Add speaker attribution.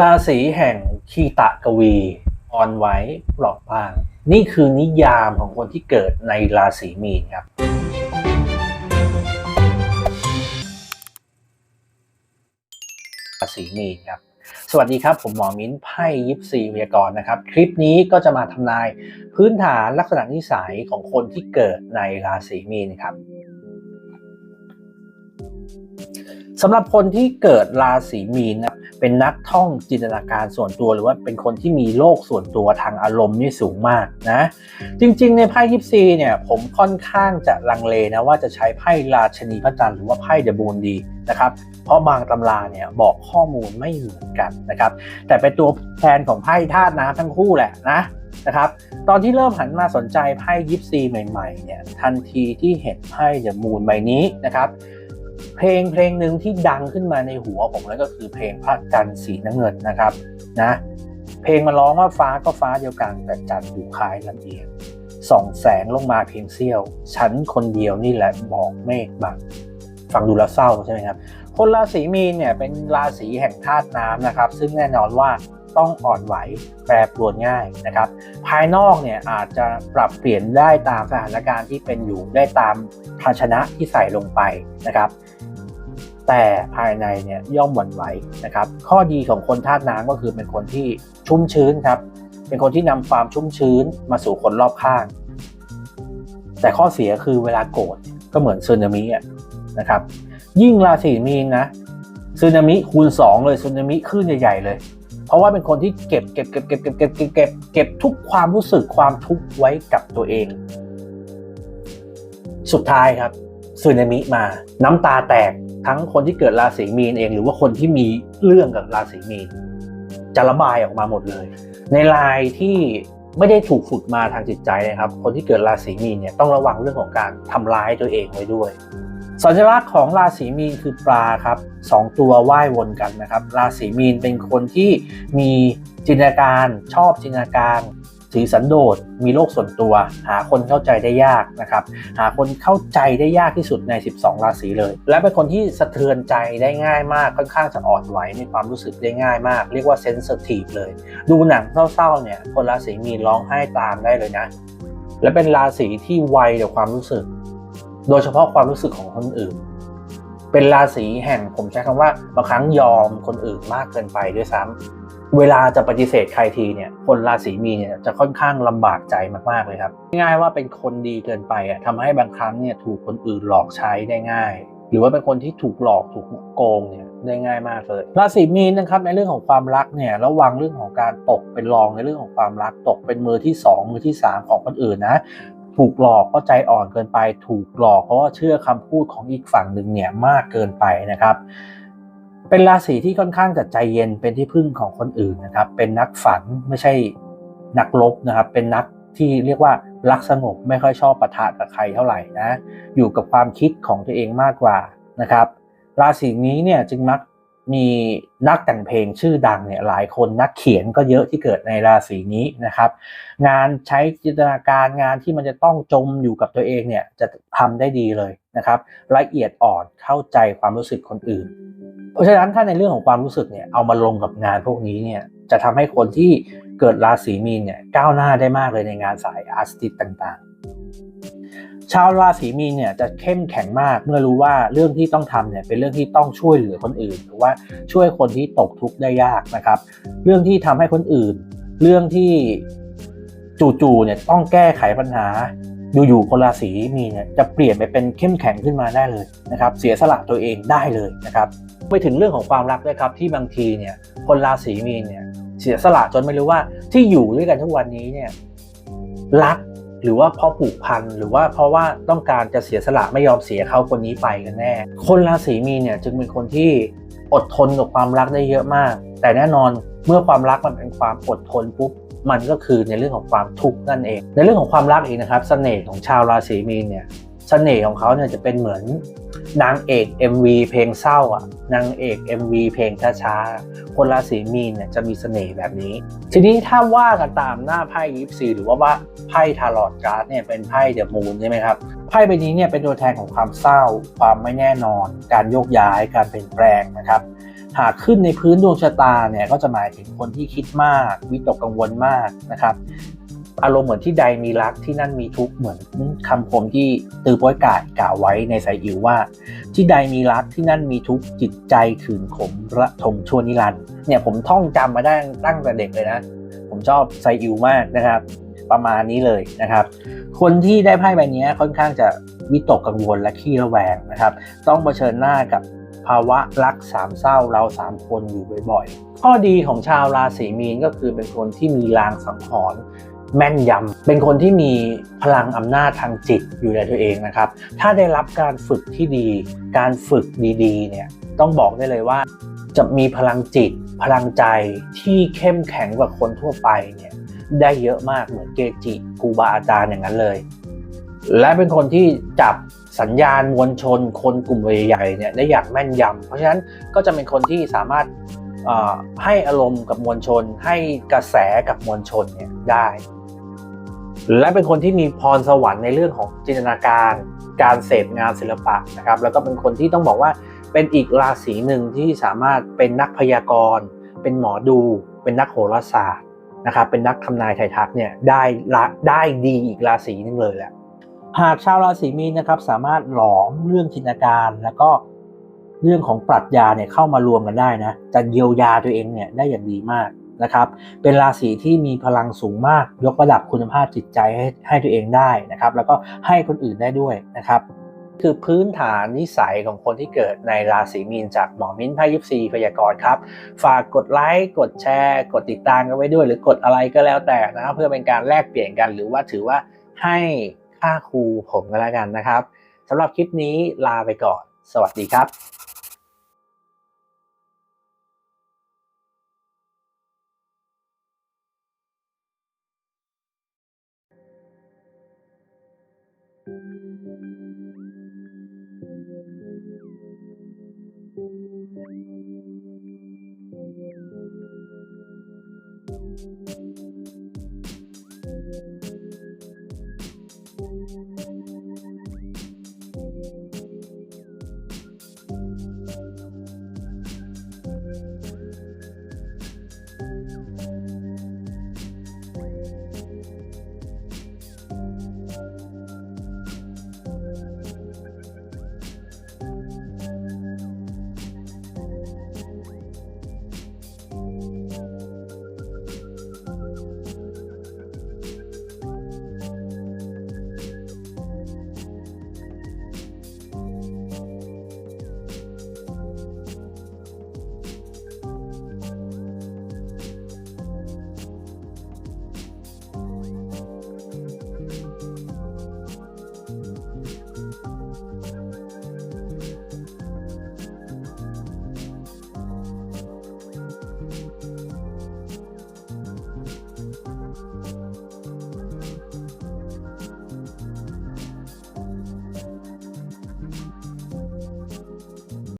Speaker 1: ราศีแห่งคีตะกวีอ่อนไหวเปราะบาง นี่คือนิยามของคนที่เกิดในราศีมีนครับ ราศีมีนครับ สวัสดีครับ ผมหมอมิ้นไพ่ยิปซีพยากรนะครับ คลิปนี้ก็จะมาทำนายพื้นฐานลักษณะนิสัยของคนที่เกิดในราศีมีนครับ สำหรับคนที่เกิดราศีมีนนะเป็นนักท่องจินตนาการส่วนตัวหรือว่าเป็นคนที่มีโลกส่วนตัวทางอารมณ์นี่สูงมากนะจริงๆ ในไพ่ยิปซีเนี่ยผมค่อนข้างจะลังเลนะว่าจะใช้ไพ่ราชนีพระจันทร์หรือว่าไพ่เดบูนดีนะครับเพราะบางตำราเนี่ยบอกข้อมูลไม่เหมือนกันนะครับแต่เป็นตัวแทนของไพ่ธาตุน้ำทั้งคู่แหละนะนะครับตอนที่เริ่มหันมาสนใจไพ่ยิปซีใหม่ๆเนี่ยทันทีที่เห็นไพ่เดอะมูนใบนี้นะครับ เพลงเพลงหนึ่งที่ดังขึ้นมาในหัวผมเลยก็คือเพลงพระจันทร์สีน้ำเงินนะครับนะเพลงมาร้องว่าฟ้าก็ฟ้าเดียวกันแต่จันทร์อยู่คล้ายลำเอียงส่องแสงลงมาเพียงเสี้ยว ฉันคนเดียวนี่แหละบอกเมฆบังฟังดูแล้วเศร้าใช่ไหมครับคนราศีมีนเนี่ยเป็นราศีแห่งธาตุน้ำนะครับ ซึ่งแน่นอนว่า ต้องอ่อนไหว แปรปรวนง่ายนะครับ ภายนอกเนี่ยอาจจะปรับเปลี่ยนได้ตามสถานการณ์ที่เป็นอยู่ได้ตามภาชนะที่ใส่ลงไปนะครับ แต่ภายในเนี่ยย่อมหวั่นไหวนะครับ ข้อดีของคนธาตุน้ำก็คือเป็นคนที่ชุ่มชื้นครับ เป็นคนที่นำความชุ่มชื้นมาสู่คนรอบข้าง แต่ข้อเสียคือเวลาโกรธก็เหมือนซึนามิอะนะครับ ยิ่งราศีมีนนะซึนามิคูณ 2 เลยซึนามิคลื่นใหญ่ๆเลย เพราะว่าเป็นคนที่เก็บเก็บเก็บเก็บเก็บเก็บเก็บเก็บเก็บทุกความรู้สึกความทุกข์ไว้กับตัวเอง สุดท้ายครับสึนามิมา น้ำตาแตกทั้งคนที่เกิดราศีมีนเอง หรือว่าคนที่มีเรื่องกับราศีมีนจะระบายออกมาหมดเลย ในลายที่ไม่ได้ถูกฝึกมาทางจิตใจนะครับ คนที่เกิดราศีมีนเนี่ยต้องระวังเรื่องของการทำร้ายตัวเองไว้ด้วย สัญลักษณ์ของราศีมีนคือปลาครับสองตัวว่ายวนกันนะครับ ราศีมีนเป็นคนที่มีจินตนาการชอบจินตนาการถือสันโดษมีโลกส่วนตัว หาคนเข้าใจได้ยากนะครับ หาคนเข้าใจได้ยากที่สุดใน 12 ราศีเลย และเป็นคนที่สะเทือนใจได้ง่ายมาก ค่อนข้างจะอ่อนไหวในความรู้สึกได้ง่ายมาก เรียกว่าเซนเซทีฟเลย ดูหนังเศร้าๆเนี่ยคนราศีมีนร้องไห้ตามได้เลยนะ และเป็นราศีที่ไวต่อความรู้สึก โดยเฉพาะความรู้สึกของคนอื่น เป็นราศีแห่งผมใช้คำว่าบางครั้งยอมคนอื่นมากเกินไปด้วยซ้ำเวลาจะปฏิเสธใครทีเนี่ย คนราศีมีเนี่ยจะค่อนข้างลำบากใจมากๆเลยครับ ง่ายว่าเป็นคนดีเกินไปอะทำให้บางครั้งเนี่ยถูกคนอื่นหลอกใช้ได้ง่าย หรือว่าเป็นคนที่ถูกหลอกถูกโกงเนี่ยได้ง่ายมากเลยราศีมีนนะครับในเรื่องของความรักเนี่ยระวังเรื่องของการตกเป็นรองในเรื่องของความรักตกเป็นมือที่สองมือที่สามของคนอื่นนะ ถูกหลอกก็ใจอ่อนเกินไป ถูกหลอกเพราะว่าเชื่อคำพูดของอีกฝั่งหนึ่งเนี่ยมากเกินไปนะครับ เป็นราศีที่ค่อนข้างจะใจเย็นเป็นที่พึ่งของคนอื่นนะครับ เป็นนักฝันไม่ใช่นักลบนะครับ เป็นนักที่เรียกว่ารักสงบไม่ค่อยชอบปะทะกับใครเท่าไหร่นะ อยู่กับความคิดของตัวเองมากกว่านะครับ ราศีนี้เนี่ยจึงมัก มีนักแต่งเพลงชื่อดังเนี่ยหลายคนนักเขียนก็เยอะที่เกิดในราศีนี้นะครับ งานใช้จินตนาการงานที่มันจะต้องจมอยู่กับตัวเองเนี่ยจะทำได้ดีเลยนะครับ ละเอียดอ่อนเข้าใจความรู้สึกคนอื่น เพราะฉะนั้นถ้าในเรื่องของความรู้สึกเนี่ยเอามาลงกับงานพวกนี้เนี่ยจะทำให้คนที่เกิดราศีมีนเนี่ยก้าวหน้าได้มากเลยในงานสายอาร์ติสต่างๆ ชาวราศีมีนเนี่ยจะเข้มแข็งมากเมื่อรู้ว่าเรื่องที่ต้องทำเนี่ยเป็นเรื่องที่ต้องช่วยเหลือคนอื่น หรือว่าช่วยคนที่ตกทุกข์ได้ยากนะครับ เรื่องที่ทำให้คนอื่น เรื่องที่จู่ๆเนี่ยต้องแก้ไขปัญหาอยู่ๆคนราศีมีเนี่ยจะเปลี่ยนไปเป็นเข้มแข็งขึ้นมาได้เลยนะครับ เสียสละตัวเองได้เลยนะครับไปถึงเรื่องของความรักด้วยครับที่บางทีเนี่ยคนราศีมีนเนี่ยเสียสละจนไม่รู้ว่าที่อยู่ด้วยกันทุกวันนี้เนี่ยรัก หรือว่าเพราะผูกพันหรือว่าเพราะว่าต้องการจะเสียสละไม่ยอมเสียเขาคนนี้ไปกันแน่ คนราศีมีนเนี่ยจึงเป็นคนที่อดทนกับความรักได้เยอะมาก แต่แน่นอนเมื่อความรักมันเป็นความอดทนปุ๊บมันก็คือในเรื่องของความทุกข์นั่นเอง ในเรื่องของความรักเองนะครับเสน่ห์ของชาวราศีมีนเนี่ย เสน่ห์ของเขาเนี่ยจะเป็นเหมือนนางเอก MV เพลงเศร้าอะนางเอก MV เพลงช้าๆคนราศีมีนเนี่ยจะมีเสน่ห์แบบนี้ ทีนี้ถ้าว่ากันตามหน้าไพ่ยิปซีหรือว่าว่าไพ่ทารอตการ์ดเนี่ยเป็นไพ่เดอะมูนใช่ไหมครับไพ่ใบนี้เนี่ยเป็นตัวแทนของความเศร้า ความไม่แน่นอน การโยกย้ายการเปลี่ยนแปลงนะครับหากขึ้นในพื้นดวงชะตาเนี่ยก็จะหมายถึงคนที่คิดมาก วิตกกังวลมากนะครับ อารมณ์เหมือนที่ใดมีรักที่นั่นมีทุกข์เหมือนคำคมที่ตือป้อยกาดกล่าวไว้ในไซอิ๋วว่า ที่ใดมีรักที่นั่นมีทุกข์จิตใจขืนขมระทมชั่วนิรันด์เนี่ยผมท่องจำมาได้ตั้งแต่เด็กเลยนะ ผมชอบไซอิ๋วมากนะครับ ประมาณนี้เลยนะครับ คนที่ได้ไพ่ใบนี้ค่อนข้างจะวิตกกังวลและขี้ระแวงนะครับ ต้องเผชิญหน้ากับภาวะรักสามเศร้าเราสามคนอยู่บ่อยๆ ข้อดีของชาวราศีมีนก็คือเป็นคนที่มีลางสังหรณ์ แม่นยำเป็นคนที่มีพลังอำนาจทางจิตอยู่ในตัวเองนะครับ ถ้าได้รับการฝึกที่ดี การฝึกดีๆ เนี่ยต้องบอกได้เลยว่า จะมีพลังจิต พลังใจที่เข้มแข็งกว่าคนทั่วไปเนี่ยได้เยอะมากเหมือนเกจิครูบาอาจารย์อย่างนั้นเลย และเป็นคนที่จับสัญญาณมวลชน คนกลุ่มใหญ่ๆเนี่ยได้อย่างแม่นยำเพราะฉะนั้นก็จะเป็นคนที่สามารถให้อารมณ์กับมวลชน ให้กระแสกับมวลชนเนี่ยได้ และเป็นคนที่มีพรสวรรค์ในเรื่องของจินตนาการ การเสพงานศิลปะนะครับ แล้วก็เป็นคนที่ต้องบอกว่าเป็นอีกราศีหนึ่งที่สามารถเป็นนักพยากรณ์ เป็นหมอดู เป็นนักโหราศาสตร์นะครับเป็นนักทำนายไทยทักเนี่ยได้ละได้ดีอีกราศีนึงเลยแหละหากชาวราศีมีนนะครับสามารถหลอมเรื่องจินตนาการแล้วก็เรื่องของปรัชญาเนี่ยเข้ามารวมกันได้นะจะเยียวยาตัวเองเนี่ยได้อย่างดีมาก นะครับ เป็นราศีที่มีพลังสูงมาก ยกระดับคุณภาพจิตใจให้ให้ตัวเองได้นะครับ แล้วก็ให้คนอื่นได้ด้วยนะครับ คือพื้นฐานนิสัยของคนที่เกิดในราศีมีนจากหมอมิ้นท์ไพ่ยิปซีพยากรณ์ครับ ฝากกดไลค์กดแชร์ กดติดตามกันไว้ด้วย หรือกดอะไรก็แล้วแต่นะครับ เพื่อเป็นการแลกเปลี่ยนกัน หรือว่าถือว่าให้ค่าครูผมก็แล้วกันนะครับสำหรับคลิปนี้ลาไปก่อน สวัสดีครับ Thank you.